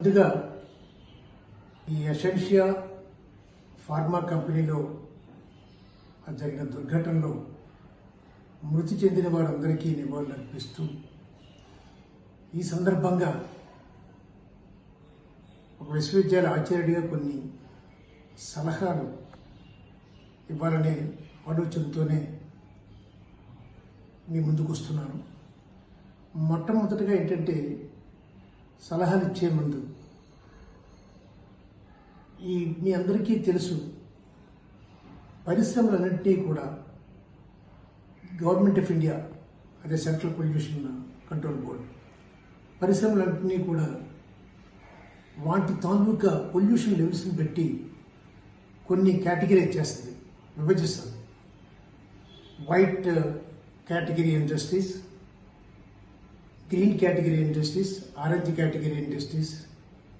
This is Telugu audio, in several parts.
ముందుగా ఈ ఎసెన్షియా ఫార్మా కంపెనీలో జరిగిన దుర్ఘటనలో మృతి చెందిన వారందరికీ నివాళులు అర్పిస్తూ ఈ సందర్భంగా ఒక విశ్వవిద్యాలయ ఆచార్యుడిగా కొన్ని సలహాలు ఇవ్వాలనే ఆలోచనతోనే మీ ముందుకు వస్తున్నాను మొట్టమొదటిగా ఏంటంటే సలహాలు ఇచ్చే ముందు. ఈ మీ అందరికీ తెలుసు పరిశ్రమలన్నింటినీ కూడా గవర్నమెంట్ ఆఫ్ ఇండియా అదే సెంట్రల్ పొల్యూషన్ కంట్రోల్ బోర్డ్ పరిశ్రమలన్నింటినీ కూడా వాటి తాలూకా పొల్యూషన్ లెవెల్స్ని పెట్టి కొన్ని కేటగిరైజ్ చేస్తుంది విభజిస్తుంది. White category industries green category industries orange category industries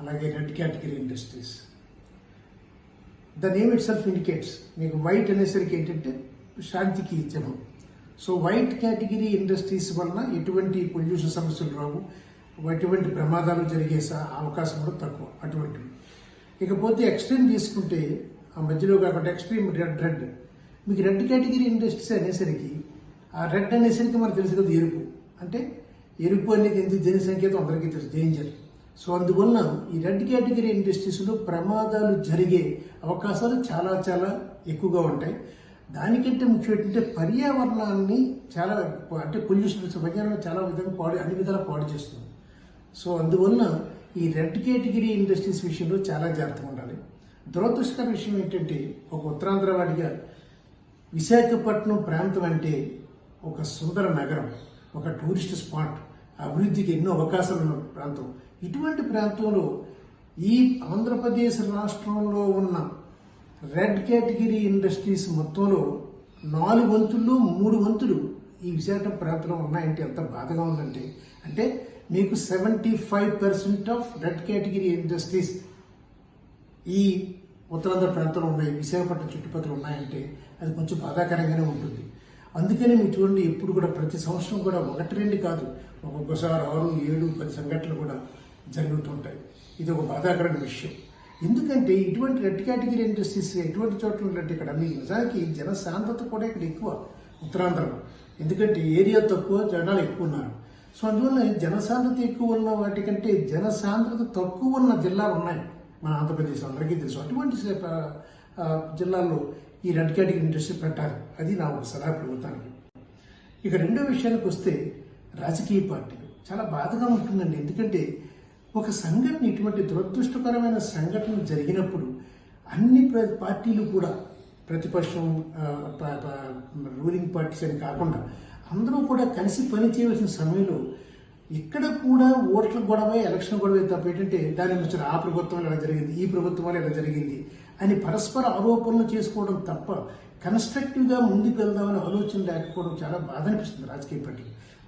అలాగే red category industries. The name itself indicates. మీకు వైట్ అనేసరికి ఏంటంటే శాంతికి చిహ్నం సో వైట్ కేటగిరీ ఇండస్ట్రీస్ వలన ఎటువంటి పొల్యూషన్ సమస్యలు రావు. ఎటువంటి ప్రమాదాలు జరిగే అవకాశం కూడా తక్కువ అటువంటివి. ఇకపోతే ఎక్స్ట్రీమ్ తీసుకుంటే ఆ మధ్యలో కాకుండా ఎక్స్ట్రీమ్ రెడ్ రెడ్. మీకు రెడ్ కేటగిరీ ఇండస్ట్రీస్ అనేసరికి ఆ రెడ్ అనేసరికి మనకు తెలుసు కదా ఎరుపు అంటే ఎరుపు అనేది ఎందుకు? దేని సంకేతం? అందరికీ తెలుసు. డేంజర్ సో అందువల్ల ఈ రెడ్ కేటగిరీ ఇండస్ట్రీస్లో ప్రమాదాలు జరిగే అవకాశాలు చాలా చాలా ఎక్కువగా ఉంటాయి. దానికంటే ముఖ్యం ఏంటంటే పర్యావరణాన్ని చాలా అంటే పొల్యూషన్ పర్యావరణం చాలా విధంగా పాడు అన్ని విధాలా పాడు చేస్తుంది. సో అందువలన ఈ రెడ్ కేటగిరీ ఇండస్ట్రీస్ విషయంలో చాలా జాగ్రత్తగా ఉండాలి. దురదృష్టకర విషయం ఏంటంటే ఒక ఉత్తరాంధ్ర వాడిగా విశాఖపట్నం ప్రాంతం అంటే ఒక సుందర నగరం ఒక టూరిస్ట్ స్పాట్. అభివృద్ధికి ఎన్నో అవకాశాలు ఉన్న ప్రాంతం. ఇటువంటి ప్రాంతంలో ఈ ఆంధ్రప్రదేశ్ రాష్ట్రంలో ఉన్న రెడ్ కేటగిరీ ఇండస్ట్రీస్ మొత్తంలో నాలుగు వంతుల్లో మూడు వంతులు ఈ విశాఖ ప్రాంతంలో ఉన్నాయంటే ఎంత బాధగా ఉందంటే అంటే మీకు seventy five percent of red category industries ఈ ఉత్తరాంధ్ర ప్రాంతంలో ఉన్నాయి విశాఖపట్నం చుట్టుపక్కల ఉన్నాయంటే అది కొంచెం బాధాకరంగానే ఉంటుంది. అందుకనే మీరు చూడండి ఎప్పుడు కూడా ప్రతి సంవత్సరం కూడా ఒకటి రెండు కాదు ఒక్కొక్కసారి ఆరు ఏడు పది సంఘటనలు కూడా జరుగుతుంటాయి ఇది ఒక బాధాకరమైన విషయం. ఎందుకంటే ఇటువంటి రెడ్ కేటగిరీ ఇండస్ట్రీస్ ఎటువంటి చోట్ల ఉన్నట్టు ఇక్కడ మీకు నిజానికి జనసాంద్రత కూడా ఇక్కడ ఎక్కువ ఉత్తరాంధ్రలో. ఎందుకంటే ఏరియా తక్కువ జనాలు ఎక్కువ ఉన్నారు. సో అందువల్ల జనసాంద్రత ఎక్కువ ఉన్న వాటికంటే జనసాంద్రత తక్కువ ఉన్న జిల్లాలు ఉన్నాయి. మన ఆంధ్రప్రదేశ్ అందరికీ తెలుసు. అటువంటి జిల్లాల్లో ఈ రెడ్ కేటగిరీ ఇండస్ట్రీ పెట్టాలి. అది నా ఒక సలహా ప్రభుత్వానికి. ఇక రెండో విషయానికి వస్తే రాజకీయ పార్టీలు. చాలా బాధగా ఉంటుందండి. ఎందుకంటే ఒక సంఘటన ఇటువంటి దురదృష్టకరమైన సంఘటన జరిగినప్పుడు అన్ని ప్ర- పార్టీలు కూడా ప్రతిపక్షం రూలింగ్ పార్టీస్ అని కాకుండా అందరూ కూడా కలిసి పని చేయవలసిన సమయంలో ఇక్కడ కూడా ఓట్ల గొడవ ఎలక్షన్ గొడవ తప్ప ఏంటంటే దాని నుంచి ఆ ప్రభుత్వం ఇలా జరిగింది ఈ ప్రభుత్వం వల్ల ఇలా జరిగింది అని పరస్పర ఆరోపణలు చేసుకోవడం తప్ప కన్స్ట్రక్టివ్గా ముందుకు వెళ్దామని ఆలోచన లేకపోవడం చాలా బాధ అనిపిస్తుంది రాజకీయ పార్టీ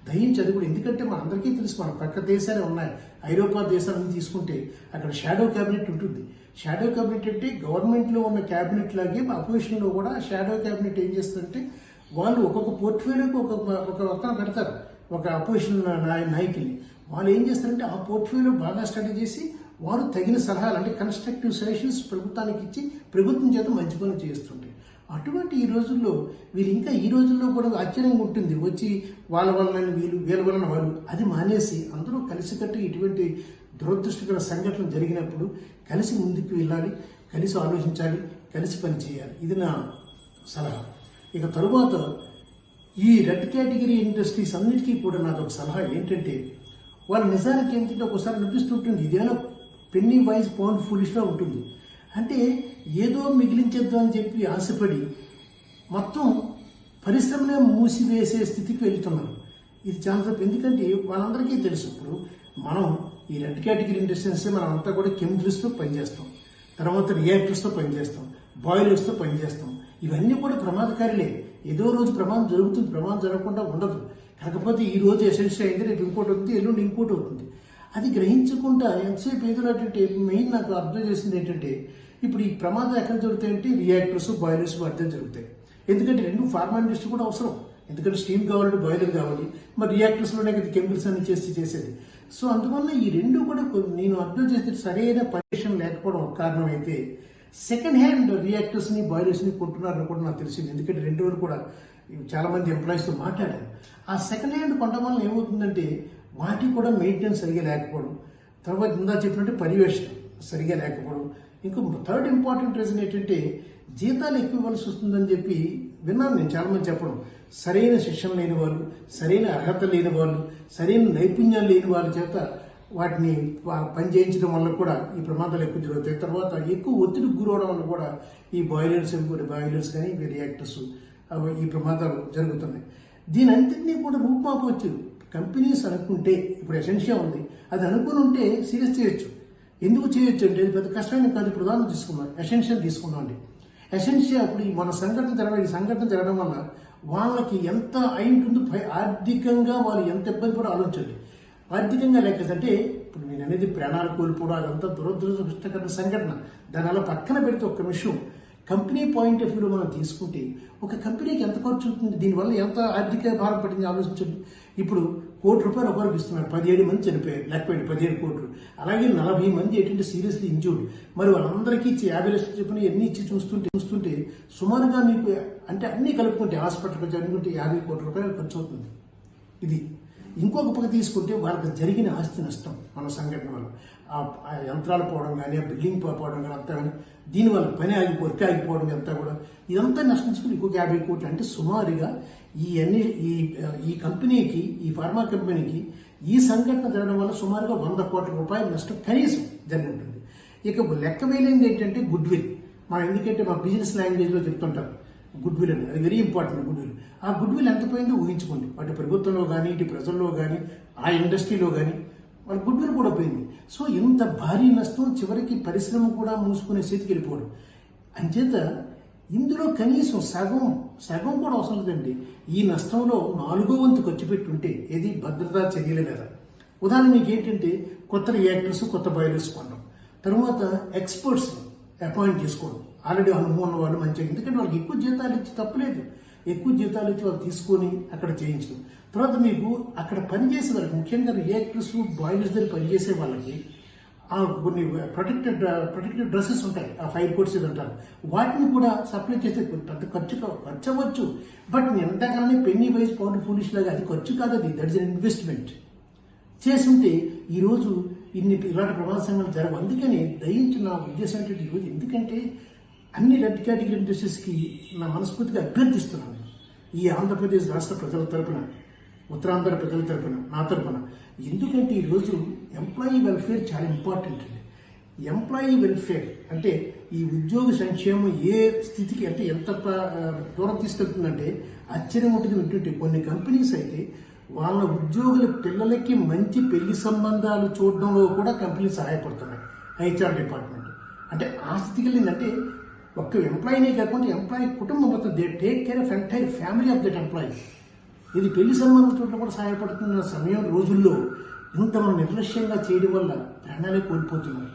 దయించి అది కూడా ఎందుకంటే మన అందరికీ తెలుసు మన పక్క దేశాలే ఉన్నాయి. ఐరోపా దేశాలను తీసుకుంటే అక్కడ షాడో క్యాబినెట్ ఉంటుంది. షాడో క్యాబినెట్ అంటే గవర్నమెంట్లో ఉన్న క్యాబినెట్ లాగే అపోజిషన్లో కూడా షాడో క్యాబినెట్ ఏం చేస్తుందంటే వాళ్ళు ఒక్కొక్క పోర్ట్ఫోలియోకి ఒక ఒక ఒక్క పెడతారు. ఒక అపోజిషన్ నాయ- నాయకుల్ని. వాళ్ళు ఏం చేస్తారంటే ఆ పోర్ట్ఫోలియో బాగా స్టడీ చేసి వారు తగిన సలహాలు అంటే కన్స్ట్రక్టివ్ సజెషన్స్ ప్రభుత్వానికి ఇచ్చి ప్రభుత్వం చేత మంచి పనులు చేస్తుంటాయి. అటువంటి ఈ రోజుల్లో వీళ్ళు ఇంకా ఈ రోజుల్లో కూడా ఆశ్చర్యంగా ఉంటుంది. వచ్చి వాళ్ళ వలన వీళ్ళు వీళ్ళ వలన వాళ్ళు. అది మానేసి అందరూ కలిసికట్టు ఇటువంటి దురదృష్టకర సంఘటనలు జరిగినప్పుడు కలిసి ముందుకు వెళ్ళాలి కలిసి ఆలోచించాలి కలిసి పని చేయాలి. ఇది నా సలహా. ఇక తరువాత ఈ రెడ్ కేటగిరీ ఇండస్ట్రీస్ అన్నిటికీ కూడా నాకు ఒక సలహా ఏంటంటే వాళ్ళ నిజానికి ఏంటంటే ఒకసారి అనిపిస్తుంటుంది ఇదేమైనా పెన్నీ వైజ్ పౌండ్ ఫులిష్గా ఉంటుంది. అంటే ఏదో మిగిలించేద్దాం అని చెప్పి ఆశపడి మొత్తం పరిశ్రమనే మూసివేసే స్థితికి వెళ్తున్నారు. ఇది చాలా తప్పు. ఎందుకంటే వాళ్ళందరికీ తెలుసు. ఇప్పుడు మనం ఈ రెడ్ కేటగిరీ ఇండస్ట్రీస్ మనం అంతా కూడా కెమికల్స్తో పనిచేస్తాం. తర్వాత రియాక్టర్స్తో పనిచేస్తాం. బాయిలర్స్తో పనిచేస్తాం. ఇవన్నీ కూడా ప్రమాదకారులే. ఏదో రోజు ప్రమాదం జరుగుతుంది. ప్రమాదం జరగకుండా ఉండదు. కాకపోతే ఈ రోజు ఎసెన్షియల్ అయింది రేపు ఇంకోటి అవుతుంది ఎల్లుండి ఇంకోటి అవుతుంది అది గ్రహించకుండా ఎంతసేపు ఏదో మెయిన్ నాకు అర్థం చేసింది ఏంటంటే ఇప్పుడు ఈ ప్రమాదం ఎక్కడ జరుగుతాయంటే రియాక్టర్స్ బాయిలర్స్ అర్థం జరుగుతాయి. ఎందుకంటే రెండు ఫార్మాలిటీస్ కూడా అవసరం. ఎందుకంటే స్టీమ్ కావాలంటే బాయిలర్ కావాలి. మరి రియాక్టర్స్లోనే కదా కెమికల్స్ అన్ని చేసి చేసేది. సో అందువల్ల ఈ రెండు కూడా నేను అర్థం చేస్తే సరైన పర్మిషన్ లేకపోవడం కారణం అయితే సెకండ్ హ్యాండ్ రియాక్టర్స్ని బాయిలర్స్ని కొంటున్నారని కూడా నాకు తెలిసింది. ఎందుకంటే రెండు రోజులు కూడా చాలా మంది ఎంప్లాయీస్తో మాట్లాడారు. ఆ సెకండ్ హ్యాండ్ కొనడం వల్ల ఏమవుతుందంటే వాటికి కూడా మెయింటెనెన్స్ సరిగా లేకపోవడం. తర్వాత ఇందా చెప్పినట్టు పర్యవేక్షణ సరిగా లేకపోవడం. ఇంకో థర్డ్ ఇంపార్టెంట్ రీజన్ ఏంటంటే జీతాలు ఎక్కువ ఇవ్వాల్సి వస్తుందని చెప్పి విన్నాను నేను చాలామంది చెప్పడం. సరైన శిక్షణ లేని వాళ్ళు సరైన అర్హత లేని వాళ్ళు సరైన నైపుణ్యాలు లేని వాళ్ళ చేత వాటిని పని చేయించడం వల్ల కూడా ఈ ప్రమాదాలు ఎక్కువ జరుగుతాయి. తర్వాత ఎక్కువ ఒత్తిడికి గురవడం వల్ల కూడా ఈ బాయిలర్స్ బాయిలర్స్ కానీ రియాక్టర్స్ అవి ఈ ప్రమాదాలు జరుగుతున్నాయి. దీని అంతటినీ కూడా రూపుమాపవచ్చు. కంపెనీస్ అనుకుంటే ఇప్పుడు ఎసెన్షియా ఉంది అది అనుకుని ఉంటే సీరియస్ చేయొచ్చు. ఎందుకు చేయొచ్చు అంటే పెద్ద కష్టమైన కాదు ఇప్పుడు ఉదాహరణ ఎసెన్షియల్ తీసుకుందాం అండి. ఎసెన్షియల్ అప్పుడు ఈ మన సంఘటన జరగడం ఈ సంఘటన జరగడం వల్ల వాళ్ళకి ఎంత అయి ఉంటుందో ఆర్థికంగా వాళ్ళు ఎంత ఇబ్బంది కూడా ఆలోచించండి. ఆర్థికంగా లెక్క అంటే ఇప్పుడు నేను అనేది ప్రాణాలు కోల్పోవడం అదంతా దురదృష్టకరమైన సంఘటన. దాని అలా పక్కన పెడితే ఒక్క విషయం కంపెనీ పాయింట్ ఆఫ్ వ్యూలో మనం తీసుకుంటే ఒక కంపెనీకి ఎంత ఖర్చు అవుతుంది? దీనివల్ల ఎంత ఆర్థిక భారం పడింది? ఆలోచించండి. ఇప్పుడు కోటి రూపాయలు ఒకరికి ఇస్తున్నారు? పదిహేడు మంది చనిపోయారు. లేకపోయింది పదిహేడు కోట్లు. అలాగే నలభై మంది ఏంటంటే సీరియస్లీ ఇంజూర్డ్ మరి వాళ్ళందరికీ ఇచ్చి యాభై లక్షలు చెప్పిన ఎన్ని ఇచ్చి చూస్తుంటే చూస్తుంటే సుమారుగా మీకు అంటే అన్ని కలుపుకుంటే హాస్పిటల్ జరుగుతుంటే యాభై కోట్ల రూపాయలు ఖర్చు అవుతుంది. ఇది ఇంకొక పక్క తీసుకుంటే వాళ్ళకి జరిగిన ఆస్తి నష్టం మన సంఘటన వల్ల. యంత్రాలు పోవడం కానీ ఆ బిల్డింగ్ పోవడం కానీ అంతా కానీ దీనివల్ల పని ఆగి వర్క్ ఆగిపోవడం అంతా కూడా ఇదంతా నష్టించుకుని ఇంకొక యాభై కోట్లు అంటే సుమారుగా ఈ అన్ని ఈ ఈ కంపెనీకి ఈ ఫార్మా కంపెనీకి ఈ సంఘటన జరగడం వల్ల సుమారుగా వంద కోట్ల రూపాయల నష్టం కనీసం జరిగి ఉంటుంది ఇక లెక్క వేలేంది ఏంటంటే గుడ్ విల్ మనం ఎందుకంటే మా బిజినెస్ లాంగ్వేజ్లో చెప్తుంటారు గుడ్ విల్ అని. అది వెరీ ఇంపార్టెంట్ గుడ్ విల్ ఆ గుడ్ విల్ ఎంత పోయిందో ఊహించుకోండి. అటు ప్రభుత్వంలో కానీ ఇటు ప్రజల్లో కానీ ఆ ఇండస్ట్రీలో కానీ వాళ్ళ గుడ్ కూడా పోయింది. సో ఇంత భారీ నష్టం చివరికి పరిశ్రమ కూడా మూసుకునే స్థితికి వెళ్ళిపోవడం. అంచేత ఇందులో కనీసం సగం సగం కూడా అవసరం లేదండి. ఈ నష్టంలో నాలుగో వంతు ఖర్చు పెట్టుంటే ఏది భద్రతా చర్యల మీద ఉదాహరణ మీకు ఏంటంటే కొత్త రియాక్టర్స్ కొత్త బాయిలర్స్ కొనడం. తర్వాత ఎక్స్పర్ట్స్ అపాయింట్ చేసుకోవడం. ఆల్రెడీ అనుభవం ఉన్న వాళ్ళు మంచిగా. ఎందుకంటే వాళ్ళకి ఎక్కువ జీతాలు ఇచ్చి తప్పలేదు. ఎక్కువ జీతాలు ఇచ్చి వాళ్ళు తీసుకొని అక్కడ చేయించడం. తర్వాత మీకు అక్కడ పనిచేసే వాళ్ళకి ముఖ్యంగా రియాక్టర్స్ బాయిలర్స్ దగ్గర పనిచేసే వాళ్ళకి ఆ కొన్ని ప్రొటెక్టెడ్ ప్రొటెక్టెడ్ డ్రెస్సెస్ ఉంటాయి ఆ ఫైర్ కోట్స్ ఇది అంటారు. వాటిని కూడా సప్లై చేస్తే పెద్ద ఖర్చు కా- ఖర్చు అవ్వచ్చు. బట్ నేను ఎంతగానే పెన్నీ వైజ్ పౌండ్ ఫూలిష్ లాగా అది ఖర్చు కాదు అది దట్ ఇస్ ఇన్వెస్ట్మెంట్. చేసుంటే ఈరోజు ఇన్ని ఇలాంటి ప్రమాద సంఘటనలు జరగవు. అందుకని దయించి నా ఉద్దేశం ఏంటంటే ఈరోజు ఎందుకంటే అన్ని రెడ్ కేటగిరీ ఇండస్ట్రీస్కి నా మనస్ఫూర్తిగా అభ్యర్థిస్తున్నాను. ఈ ఆంధ్రప్రదేశ్ రాష్ట్ర ప్రజల తరపున ఉత్తరాంధ్ర ప్రజల తరపున నా తరపున. ఎందుకంటే ఈరోజు ఎంప్లాయీ వెల్ఫేర్ చాలా ఇంపార్టెంట్ అండి. ఎంప్లాయీ వెల్ఫేర్ అంటే ఈ ఉద్యోగ సంక్షేమం ఏ స్థితికి అంటే ఎంత దూరం తీసుకెళ్తుందంటే ఆశ్చర్యం ఉంటుంది కొన్ని కంపెనీస్ అయితే వాళ్ళ ఉద్యోగుల పిల్లలకి మంచి పెళ్ళి సంబంధాలు చూడడంలో కూడా కంపెనీలు సహాయపడుతున్నాయి. హెచ్ఆర్ డిపార్ట్మెంట్ అంటే ఆ స్థితికి వెళ్ళిందంటే ఒక్క ఎంప్లాయీనే కాకుండా ఎంప్లాయీ కుటుంబం మొత్తం they take care of entire family of that employee ఇది పెళ్ళి సంబంధం కూడా సహాయపడుతున్న సమయం రోజుల్లో ఇంత మనం నిర్లక్ష్యంగా చేయడం వల్ల ప్రాణాలే కోల్పోతున్నారు.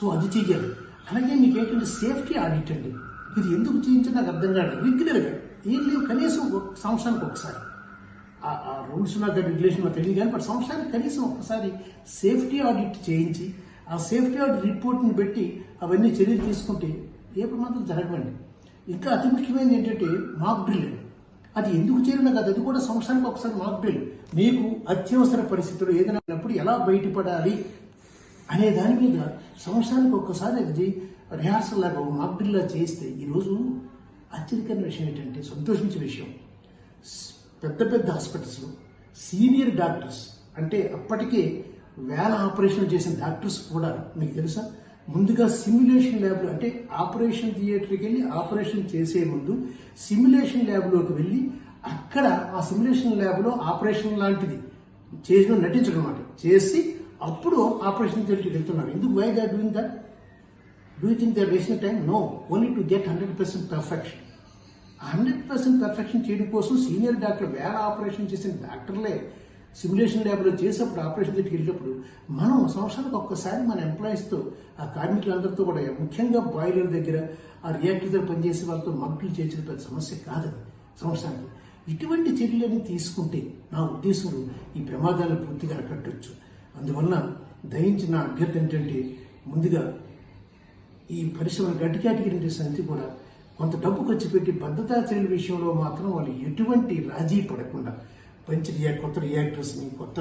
సో అది చెయ్యాలి. అలాగే మీకు ఏంటంటే సేఫ్టీ ఆడిట్ అండి. ఇది ఎందుకు చేయించి నాకు అర్థం కాదు. రెగ్యులర్గా ఏం లేవు. కనీసం ఒక సంవత్సరానికి ఒకసారి. ఆ- ఆ రూల్స్ నాకు రెగ్యులేషన్ నాకు తెలియదు కానీ బట్ సంవత్సరానికి కనీసం ఒకసారి సేఫ్టీ ఆడిట్ చేయించి ఆ సేఫ్టీ ఆడిట్ రిపోర్ట్ని పెట్టి అవన్నీ చర్యలు తీసుకుంటే ఏ ప్రమాదం జరగవండి. ఇంకా అతి ముఖ్యమైనది ఏంటంటే మాక్ డ్రిల్ అండి. అది ఎందుకు చేరినా కాదు అది కూడా సంవత్సరానికి ఒకసారి మాక్ డ్రిల్ మీకు అత్యవసర పరిస్థితులు ఏదైనా ఎలా బయటపడాలి అనే దాని మీద సంవత్సరానికి ఒక్కసారి అది రిహార్సల్ లాగా మాక్ డ్రిల్లా చేస్తే ఈరోజు ఆశ్చర్యకరమైన విషయం ఏంటంటే సంతోషించే విషయం. పెద్ద పెద్ద హాస్పిటల్స్లో సీనియర్ డాక్టర్స్ అంటే అప్పటికే వేల ఆపరేషన్లు చేసిన డాక్టర్స్ కూడా మీకు తెలుసా? ముందుగా సిమ్యులేషన్ ల్యాబ్లో అంటే ఆపరేషన్ థియేటర్కి వెళ్ళి ఆపరేషన్ చేసే ముందు సిమ్యులేషన్ ల్యాబ్లోకి వెళ్ళి అక్కడ ఆ సిమ్యులేషన్ ల్యాబ్లో ఆపరేషన్ లాంటిది చేసిన నటించడం అన్నమాట. చేసి అప్పుడు ఆపరేషన్ థియేటర్కి వెళ్తున్నారు. ఎందుకు? Why they doing that do think they వేసిన time no only to get hundred percent perfection hundred percent perfection చేయడం కోసం సీనియర్ డాక్టర్ వేల ఆపరేషన్ చేసిన డాక్టర్లే సిమ్యులేషన్ ల్యాబ్లో చేసేప్పుడు ఆపరేషన్ దగ్గరికి వెళ్ళినప్పుడు మనం సంవత్సరానికి ఒక్కసారి మన ఎంప్లాయీస్తో ఆ కార్మికులందరితో కూడా ముఖ్యంగా బాయిలర్ దగ్గర ఆ రియాక్టర్ దగ్గర పనిచేసే వాళ్ళతో మగ్గులు చేసిన పెద్ద సమస్య కాదు సంవత్సరానికి. ఇటువంటి చర్యలన్నీ తీసుకుంటే నా ఉద్దేశంలో ఈ ప్రమాదాలను పూర్తిగా అరికట్టవచ్చు అందువలన దయించి నా అభ్యర్థన ఏంటంటే ముందుగా ఈ పరిశ్రమ గట్టి కేటగిరీ సంచి కూడా కొంత డబ్బు ఖర్చు పెట్టి భద్రతా చర్యల విషయంలో మాత్రం వాళ్ళు ఎటువంటి రాజీ పడకుండా మంచి రియా కొత్త రియాక్టర్స్ని కొత్త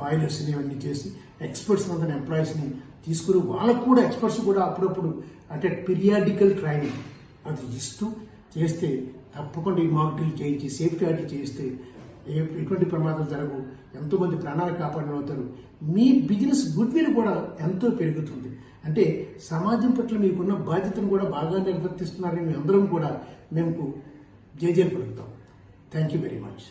బాయిలర్స్ని ఇవన్నీ చేసి ఎక్స్పర్ట్స్ అందరిని ఎంప్లాయీస్ని తీసుకుని వాళ్ళకు కూడా ఎక్స్పర్ట్స్ కూడా అప్పుడప్పుడు అంటే పీరియాడికల్ ట్రైనింగ్ అది ఇస్తూ చేస్తే తప్పకుండా ఈ మాక్ చేయించి సేఫ్టీ ఆడిట్ చేస్తే ఏ ఎటువంటి ప్రమాదాలు జరగవు. ఎంతో మంది ప్రాణాలు కాపాడిన అవుతారు. మీ బిజినెస్ గుడ్ విల్ కూడా ఎంతో పెరుగుతుంది. అంటే సమాజం పట్ల మీకున్న బాధ్యతను కూడా బాగా నిర్వర్తిస్తున్నారని మేము అందరం కూడా మేము జేజేలు పలుకుతాం థ్యాంక్ యూ వెరీ మచ్